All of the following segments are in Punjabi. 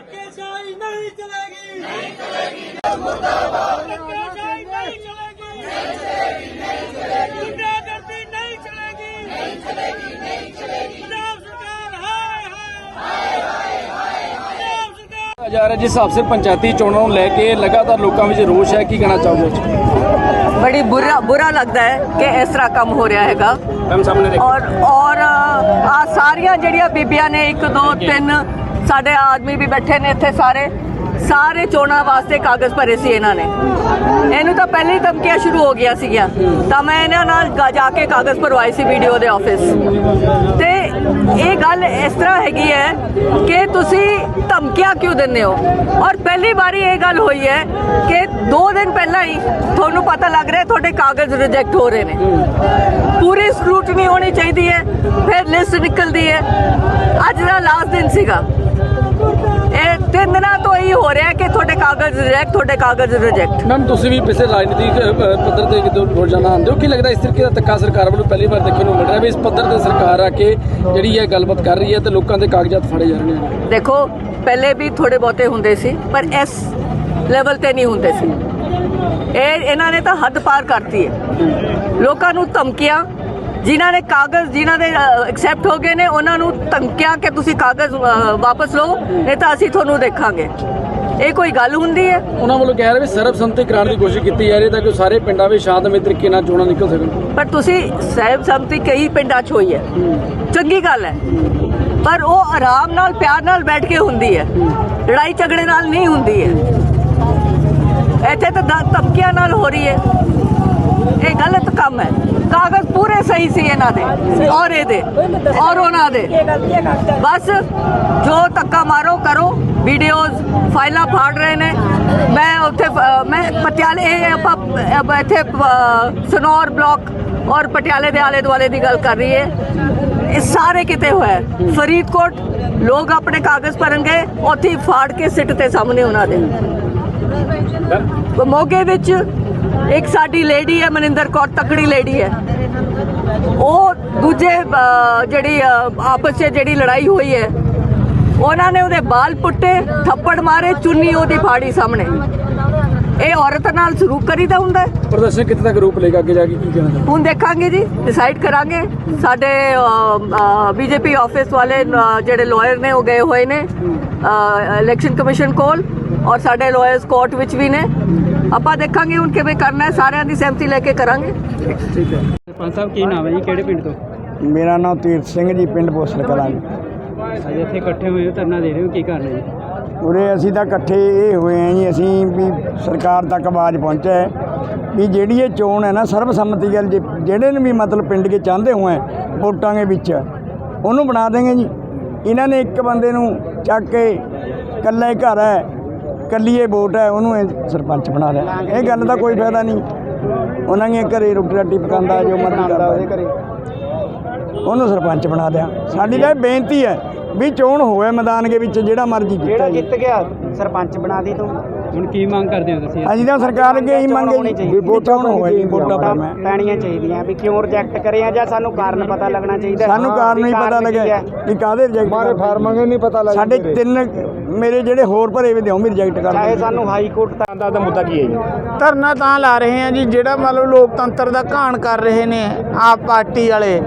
ਨਹੀਂ ਚਲੇਗੀ। ਨਹੀਂ ਚਲੇਗੀ। ਮੁਰਦਾਬਾਦ ਨਹੀਂ ਚਲੇਗੀ ਨਹੀਂ ਚਲੇਗੀ। ਨਹੀਂ ਚਲੇਗੀ। ਗੁੰਡਾਗਰਦੀ ਨਹੀਂ ਚਲੇਗੀ। ਨਹੀਂ ਚਲੇਗੀ। ਨਹੀਂ ਚਲੇਗੀ। ਪੰਜਾਬ ਸਰਕਾਰ ਹਾਏ ਹਾਏ। ਹਾਏ ਹਾਏ। ਪੰਜਾਬ ਸਰਕਾਰ। ਜਾ ਰਿਹਾ ਜਿਸ ਹਿਸਾਬ ਸੇ ਪੰਚਾਇਤੀ ਚੋਣਾਂ ਨੂੰ ਲੈ ਕੇ ਲਗਾਤਾਰ ਲੋਕਾਂ ਵਿੱਚ ਰੋਸ਼ ਹੈ ਕੀ ਕਹਿਣਾ ਚਾਹੋਗੇ ਬੜੀ ਬੁਰਾ ਬੁਰਾ ਲੱਗਦਾ ਹੈ ਕਿ ਇਸ ਤਰ੍ਹਾਂ ਕੰਮ ਹੋ ਰਿਹਾ ਹੈਗਾ। ਮੈਮ ਸਾਹਮਣੇ ਦੇਖੋ। ਔਰ ਔਰ ਆ ਸਾਰੀਆਂ ਜਿਹੜੀਆਂ ਬੀਬੀਆਂ ਨੇ 1 2 3 ਸਾਡੇ ਆਦਮੀ ਵੀ ਬੈਠੇ ਨੇ ਇੱਥੇ ਸਾਰੇ। ਸਾਰੇ ਚੋਣਾਂ ਵਾਸਤੇ ਕਾਗਜ਼ ਭਰੇ ਸੀ ਇਹਨਾਂ ਨੇ। ਇਹਨੂੰ ਤਾਂ ਪਹਿਲੇ ਹੀ ਧਮਕੀਆਂ ਸ਼ੁਰੂ ਹੋ ਗਿਆ ਸੀਗੀਆਂ। ਤਾਂ ਮੈਂ ਇਹਨਾਂ ਨਾਲ ਜਾ ਕੇ ਕਾਗਜ਼ ਭਰਵਾਏ ਸੀ ਵੀਡੀਓ ਦੇ ਆਫਿਸ ਤੇ ਇਸ ਤਰ੍ਹਾਂ ਹੈਗੀ ਹੈ ਕਿ ਤੁਸੀਂ ਧਮਕੀਆਂ ਕਿਉਂ ਦਿੰਦੇ ਹੋ? ਔਰ ਪਹਿਲੀ ਵਾਰੀ ਇਹ ਗੱਲ ਹੋਈ ਹੈ ਕਿ 2 ਦਿਨ ਪਹਿਲਾਂ ਹੀ ਤੁਹਾਨੂੰ ਪਤਾ ਲੱਗ ਰਿਹਾ ਤੁਹਾਡੇ ਕਾਗਜ਼ ਰਿਜੈਕਟ ਹੋ ਰਹੇ ਨੇ। ਪੂਰੀ ਸਕਰੂਟਨੀ ਹੋਣੀ ਚਾਹੀਦੀ ਹੈ, ਫਿਰ ਲਿਸਟ ਨਿਕਲਦੀ ਹੈ। ਅੱਜ ਦਾ ਲਾਸਟ ਦਿਨ ਸੀਗਾ। ਇਹ ਤਿੰਨ ਦਿਨਾਂ ਤੋਂ ਹੀ ਹੋ ਰਿਹਾ ਕਿ ਤੁਹਾਡੇ ਕਾਗਜ਼ ਰਿਜੈਕਟ ਤੁਹਾਡੇ ਕਾਗਜ਼ ਰਿਜੈਕਟ ਮੈਮ ਤੁਸੀਂ ਵੀ ਪਿਛਲੇ ਰਾਜਨੀਤਿਕ ਪੱਧਰ ਤੇ ਕਿਤੇ ਰੋਜ਼ਾਨਾ ਆਉਂਦੇ ਹੋ? ਕੀ ਲੱਗਦਾ ਇਸ ਤਰੀਕੇ ਦਾ ਧੱਕਾ ਸਰਕਾਰ ਵੱਲੋਂ ਪਹਿਲੀ ਵਾਰ ਦੇਖਣ ਨੂੰ ਮਿਲ ਰਿਹਾ ਵੀ ਇਸ ਪੱਧਰ ਤੇ ਸਰਕਾਰ ਆ ਕੇ ਜਿਹੜੀ ਹੈ ਗੱਲਬਾਤ ਕਰ ਰਹੀ ਹੈ ਤੇ ਲੋਕਾਂ ਦੇ ਕਾਗਜ਼ਾਤ ਫੜੇ ਜਾ ਰਹੇ ਨੇ? ਦੇਖੋ ਪਹਿਲੇ ਵੀ ਥੋੜੇ ਬਹੁਤੇ ਹੁੰਦੇ ਸੀ ਪਰ ਇਸ ਲੈਵਲ ਤੇ ਨਹੀਂ ਹੁੰਦੇ ਸੀ। ਇਹ ਇਹਨਾਂ ਨੇ ਤਾਂ ਹੱਦ ਪਾਰ ਕਰਤੀ ਹੈ। ਲੋਕਾਂ ਨੂੰ ਧਮਕੀਆਂ ਜਿਨ੍ਹਾਂ ਨੇ ਕਾਗਜ਼ ਜਿਨ੍ਹਾਂ ਦੇ ਐਕਸੈਪਟ ਹੋ ਗਏ ਨੇ ਉਹਨਾਂ ਨੂੰ ਧਮਕੀਆਂ ਕਿ ਤੁਸੀਂ ਕਾਗਜ਼ ਵਾਪਸ ਲਓ ਨਹੀਂ ਤਾਂ ਅਸੀਂ ਤੁਹਾਨੂੰ ਦੇਖਾਂਗੇ। ਇਹ ਕੋਈ ਗੱਲ ਹੁੰਦੀ ਹੈ? ਉਹਨਾਂ ਵੱਲੋਂ ਕਹਿ ਰਹੇ ਵੀ ਸਰਬਸੰਮਤੀ ਕਰਾਉਣ ਦੀ ਕੋਸ਼ਿਸ਼ ਕੀਤੀ ਜਾ ਰਹੀ ਤਾਂ ਕਿ ਸਾਰੇ ਪਿੰਡਾਂ ਵਿੱਚ ਸ਼ਾਂਤਮਈ ਤਰੀਕੇ ਨਾਲ ਚੋਣਾਂ ਨਿਕਲ ਸਕਣ। ਪਰ ਤੁਸੀਂ ਸਹਿਬ ਸੰਮਤੀ ਕਈ ਪਿੰਡਾਂ 'ਚ ਹੋਈ ਹੈ। ਚੰਗੀ ਗੱਲ ਹੈ। ਪਰ ਉਹ ਆਰਾਮ ਨਾਲ ਪਿਆਰ ਨਾਲ ਬੈਠ ਕੇ ਹੁੰਦੀ ਹੈ। ਲੜਾਈ ਝਗੜੇ ਨਾਲ ਨਹੀਂ ਹੁੰਦੀ ਹੈ। ਇੱਥੇ ਤਾਂ ਧਮਕੀਆਂ ਨਾਲ ਹੋ ਰਹੀ ਹੈ। ਇਹ ਗਲਤ ਕੰਮ ਹੈ। ਕਾਗਜ਼ ਪੂਰੇ ਸਹੀ ਸੀ ਇਹਨਾਂ ਦੇ, ਔਰ ਇਹਦੇ, ਔਰ ਉਹਨਾਂ ਦੇ। ਬਸ, ਜੋ ਧੱਕਾ ਮਾਰੋ, ਕਰੋ। ਵੀਡੀਓਜ਼ ਫਾਈਲਾਂ ਫਾੜ ਰਹੇ ਨੇ। ਮੈਂ ਉੱਥੇ ਮੈਂ ਪਟਿਆਲੇ ਆਪਾਂ ਇੱਥੇ ਸਨੌਰ ਬਲਾਕ ਔਰ ਪਟਿਆਲੇ ਦੇ ਆਲੇ ਦੁਆਲੇ ਦੀ ਗੱਲ ਕਰ ਰਹੀ ਹੈ ਇਹ ਸਾਰੇ ਕਿਤੇ ਹੋਇਆ ਫਰੀਦਕੋਟ, ਲੋਕ ਆਪਣੇ ਕਾਗਜ਼ ਭਰਨਗੇ, ਉੱਥੇ ਫਾੜ ਕੇ ਸਿੱਟ ਤੇ ਸਾਹਮਣੇ ਉਹਨਾਂ ਦੇ। ਮੋਗੇ ਵਿੱਚ ਇੱਕ ਸਾਡੀ ਲੇਡੀ ਹੈ, ਮਨਿੰਦਰ ਕੌਰ, ਤਕੜੀ ਲੇਡੀ ਹੈ। ਉਹ ਦੂਜੇ ਜਿਹੜੀ ਆਪਸ 'ਚ ਜਿਹੜੀ ਲੜਾਈ ਹੋਈ ਹੈ, ਉਹਨਾਂ ਨੇ ਉਹਦੇ ਬਾਲ ਪੁੱਟੇ, ਥੱਪੜ ਮਾਰੇ, ਚੁੰਨੀ ਉਹਦੀ ਫਾੜੀ ਸਾਹਮਣੇ। ਇਹ ਔਰਤ ਨਾਲ ਸਲੂਕ ਕਰੀਦਾ ਹੁੰਦਾ ਹੈ। ਪ੍ਰਦਰਸ਼ਨ ਕਿੱਥੇ ਤੱਕ ਰੂਪ ਲੇਗਾ ਅੱਗੇ ਜਾ ਕੇ ਕੀ ਕਹਿਣਾ ਹੁਣ ਦੇਖਾਂਗੇ ਜੀ ਡਿਸਾਈਡ ਕਰਾਂਗੇ। ਸਾਡੇ ਬੀਜੇਪੀ ਆਫਿਸ ਵਾਲੇ ਅ, ਜਿਹੜੇ ਲਾਇਰ ਨੇ ਉਹ ਗਏ ਹੋਏ ਨੇ ਇਲੈਕਸ਼ਨ ਕਮਿਸ਼ਨ ਕੋਲ ਔਰ ਸਾਡੇ ਲਾਇਰਸ ਕੋਰਟ ਵਿੱਚ ਵੀ ਨੇ। ਆਪਾਂ ਦੇਖਾਂਗੇ ਹੁਣ ਕਿਵੇਂ ਕਰਨਾ ਹੈ ਸਾਰਿਆਂ ਦੀ ਸਹਿਮਤੀ ਲੈ ਕੇ ਕਰਾਂਗੇ। ਠੀਕ ਹੈ। ਸਰਪੰਚ ਸਾਹਿਬ ਕੀ ਨਾਮ ਹੈ ਜੀ? ਕਿਹੜੇ ਪਿੰਡ ਤੋਂ? ਮੇਰਾ ਨਾਮ ਤੀਰਥ ਸਿੰਘ ਜੀ ਪਿੰਡ ਬੋਸਲ ਕਲਾਂ ਜੀ। ਅੱਜ ਇੱਥੇ ਇਕੱਠੇ ਹੋਏ ਹੋ ਧਰਨਾ ਦੇ ਰਹੇ ਹੋ ਕੀ ਕਰਨਾ ਜੀ? ਉਰੇ ਅਸੀਂ ਤਾਂ ਇਕੱਠੇ ਇਹ ਹੋਏ ਆ ਜੀ, ਅਸੀਂ ਵੀ ਸਰਕਾਰ ਤੱਕ ਆਵਾਜ਼ ਪਹੁੰਚਾ ਵੀ ਜਿਹੜੀ ਇਹ ਚੋਣ ਹੈ ਨਾ, ਸਰਬਸੰਮਤੀ ਗੱਲ ਜੇ- ਜਿਹੜੇ ਨੇ ਵੀ ਮਤਲਬ ਪਿੰਡ ਕੇ ਚਾਹੁੰਦੇ ਹੋਏ ਵੋਟਾਂ ਦੇ ਵਿੱਚ, ਉਹਨੂੰ ਬਣਾ ਦੇਂਗੇ ਜੀ। ਇਹਨਾਂ ਨੇ ਇੱਕ ਬੰਦੇ ਨੂੰ ਚੱਕ ਕੇ ਇਕੱਲਾ ਹੀ ਘਰ ਹੈ ਇਕੱਲੀਏ ਵੋਟ ਹੈ, ਉਹਨੂੰ ਇਹ ਸਰਪੰਚ ਬਣਾ ਲਿਆ ਇਹ ਗੱਲ ਦਾ ਕੋਈ ਫਾਇਦਾ ਨਹੀਂ। ਉਹਨਾਂ ਨੇ ਘਰੇ ਰੋਟੀ ਰਾਟੀ ਪਕਾਉਂਦਾ, ਜੋ ਮਰਜ਼ੀ ਕਰਦਾ। ਉਹਦੇ ਘਰੇ ਉਹਨੂੰ ਸਰਪੰਚ ਬਣਾ ਦਿਆ। ਸਾਡੀ ਤਾਂ ਬੇਨਤੀ ਹੈ ਵੀ ਚੋਣ ਹੋਵੇ ਮੈਦਾਨ ਦੇ ਵਿੱਚ ਜਿਹੜਾ ਮਰਜ਼ੀ ਜਿਹੜਾ ਜਿੱਤੇ ਜੀ। ਜਿੱਤ ਗਿਆ ਸਰਪੰਚ ਬਣਾ ਦੀ ਤੂੰ। ਹੁਣ ਕੀ ਮੰਗ ਕਰਦੇ ਹੋ ਤੁਸੀਂ? ਅਸੀਂ ਤਾਂ ਸਰਕਾਰ ਅੱਗੇ ਹੀ ਮੰਗੇ। ਵੀ ਵੋਟਾਂ ਹੋਵੇ ਜੀ ਵੋਟਾਂ ਪਾਵਾਂ ਪੈਣੀਆਂ ਚਾਹੀਦੀਆਂ ਵੀ ਕਿਉਂ ਰਿਜੈਕਟ ਕਰੇ ਆ ਜਾਂ ਸਾਨੂੰ ਕਾਰਨ ਪਤਾ ਲੱਗਣਾ ਚਾਹੀਦਾ? ਸਾਨੂੰ ਕਾਰਨ ਨਹੀਂ ਪਤਾ ਲੱਗਿਆ ਵੀ ਕਾਹਦੇ ਰਿਜੈਕਟ ਮਾਰੇ ਫਾਰਮਾਂਗੇ ਨਹੀਂ ਪਤਾ ਲੱਗਿਆ ਸਾਡੇ ਤਿੰਨ ਮੇਰੇ ਜਿਹੜੇ ਹੋਰ ਭਰੇ ਵੀ ਦਿਓ ਵੀ ਰਿਜੈਕਟ ਕਰ ਚਾਹੇ ਸਾਨੂੰ ਹਾਈ ਕੋਰਟ ਤੱਕ ਦਾ ਮੁੱਦਾ ਕੀ ਹੈ ਜੀ? ਧਰਨਾ ਤਾਂ ਲਾ ਰਹੇ ਆ ਜੀ ਜਿਹੜਾ ਮਤਲਬ ਲੋਕਤੰਤਰ ਦਾ ਘਾਣ ਕਰ ਰਹੇ ਨੇ ਆਪ ਪਾਰਟੀ ਵਾਲੇ।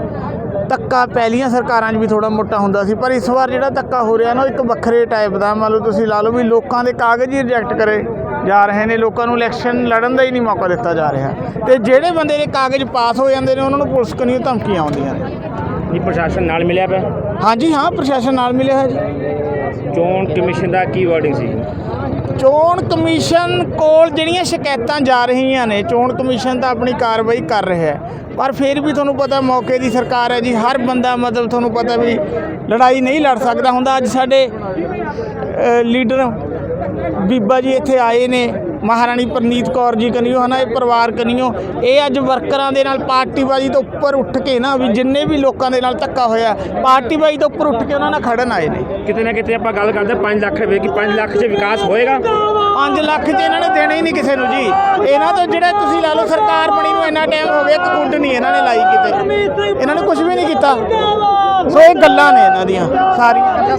ਧੱਕਾ ਪਹਿਲੀਆਂ ਸਰਕਾਰਾਂ 'ਚ ਵੀ ਥੋੜਾ ਮੋਟਾ ਹੁੰਦਾ ਸੀ ਪਰ ਇਸ ਵਾਰ ਜਿਹੜਾ ਧੱਕਾ ਹੋ ਰਿਹਾ ਨਾ ਉਹ ਇੱਕ ਵੱਖਰੇ ਟਾਈਪ ਦਾ ਮੰਨ ਲਓ ਤੁਸੀਂ ਲਾ ਲਓ ਵੀ ਲੋਕਾਂ ਦੇ ਕਾਗਜ਼ ਹੀ ਰਿਜੈਕਟ ਕਰੇ ਜਾ ਰਹੇ ਨੇ ਲੋਕਾਂ ਨੂੰ ਇਲੈਕਸ਼ਨ ਲੜਨ ਦਾ ਹੀ ਨਹੀਂ ਮੌਕਾ ਦਿੱਤਾ ਜਾ ਰਿਹਾ। ਤੇ ਜਿਹੜੇ ਬੰਦੇ ਦੇ ਕਾਗਜ਼ ਪਾਸ ਹੋ ਜਾਂਦੇ ਨੇ ਉਹਨਾਂ ਨੂੰ ਪੁਲਿਸ ਕਨੀਓ ਧਮਕੀਆਂ ਆਉਂਦੀਆਂ ਨੇ। ਇਹ ਪ੍ਰਸ਼ਾਸਨ ਨਾਲ ਮਿਲਿਆ ਪਿਆ? ਹਾਂਜੀ ਹਾਂ ਪ੍ਰਸ਼ਾਸਨ ਨਾਲ ਮਿਲਿਆ ਹੈ ਜੀ। ਚੋਣ ਕਮਿਸ਼ਨ ਦਾ ਕੀ ਵਰਡਿੰਗ ਸੀ? ਚੋਣ ਕਮਿਸ਼ਨ ਕੋਲ ਜਿਹੜੀਆਂ ਸ਼ਿਕਾਇਤਾਂ ਜਾ ਰਹੀਆਂ ਨੇ, ਚੋਣ ਕਮਿਸ਼ਨ ਤਾਂ ਆਪਣੀ ਕਾਰਵਾਈ ਕਰ ਰਿਹਾ ਹੈ। ਪਰ ਫਿਰ ਵੀ ਤੁਹਾਨੂੰ ਪਤਾ ਮੌਕੇ ਦੀ ਸਰਕਾਰ ਹੈ ਜੀ, ਹਰ ਬੰਦਾ ਮਤਲਬ ਤੁਹਾਨੂੰ ਪਤਾ ਵੀ ਲੜਾਈ ਨਹੀਂ ਲੜ ਸਕਦਾ ਹੁੰਦਾ। ਅੱਜ ਸਾਡੇ ਲੀਡਰ ਬੀਬਾ ਜੀ ਇੱਥੇ ਆਏ ਨੇ। ਮਹਾਰਾਣੀ ਪ੍ਰਨੀਤ ਕੌਰ ਜੀ ਕਨੀਓ ਹਨਾ ਇਹ ਪਰਿਵਾਰ ਕਨੀਓ। ਇਹ ਅੱਜ ਵਰਕਰਾਂ ਦੇ ਨਾਲ ਪਾਰਟੀਬਾਜ਼ੀ ਤੋਂ ਉੱਪਰ ਉੱਠ ਕੇ ਨਾ ਵੀ ਜਿੰਨੇ ਵੀ ਲੋਕਾਂ ਦੇ ਨਾਲ ਧੱਕਾ ਹੋਇਆ ਪਾਰਟੀਬਾਜ਼ੀ ਤੋਂ ਉੱਪਰ ਉੱਠ ਕੇ ਉਹਨਾਂ ਨਾਲ ਖੜਨ ਆਏ ਨੇ। ਕਿਤੇ ਨਾ ਕਿਤੇ ਆਪਾਂ ਗੱਲ ਕਰਦੇ 5 ਲੱਖ ਰੁਪਏ ਕੀ 5 ਲੱਖ 'ਚ ਵਿਕਾਸ ਹੋਏਗਾ? 5 ਲੱਖ ਚ ਇਹਨਾਂ ਨੇ ਦੇਣੇ ਹੀ ਨਹੀਂ ਕਿਸੇ ਨੂੰ ਜੀ। ਇਹਨਾਂ ਤੋਂ ਜਿਹੜਾ ਤੁਸੀਂ ਲਾ ਲਓ ਸਰਕਾਰ ਬਣੀ ਨੂੰ ਇੰਨਾ ਟਾਈਮ ਹੋ ਗਿਆ ਇੱਕ ਕੁੰਡ ਨਹੀਂ ਇਹਨਾਂ ਨੇ ਲਾਈ ਕਿਤੇ। ਇਹਨਾਂ ਨੇ ਕੁਝ ਵੀ ਨਹੀਂ ਕੀਤਾ। ਸੋ ਇਹ ਗੱਲਾਂ ਨੇ ਇਹਨਾਂ ਦੀਆਂ ਸਾਰੀਆਂ।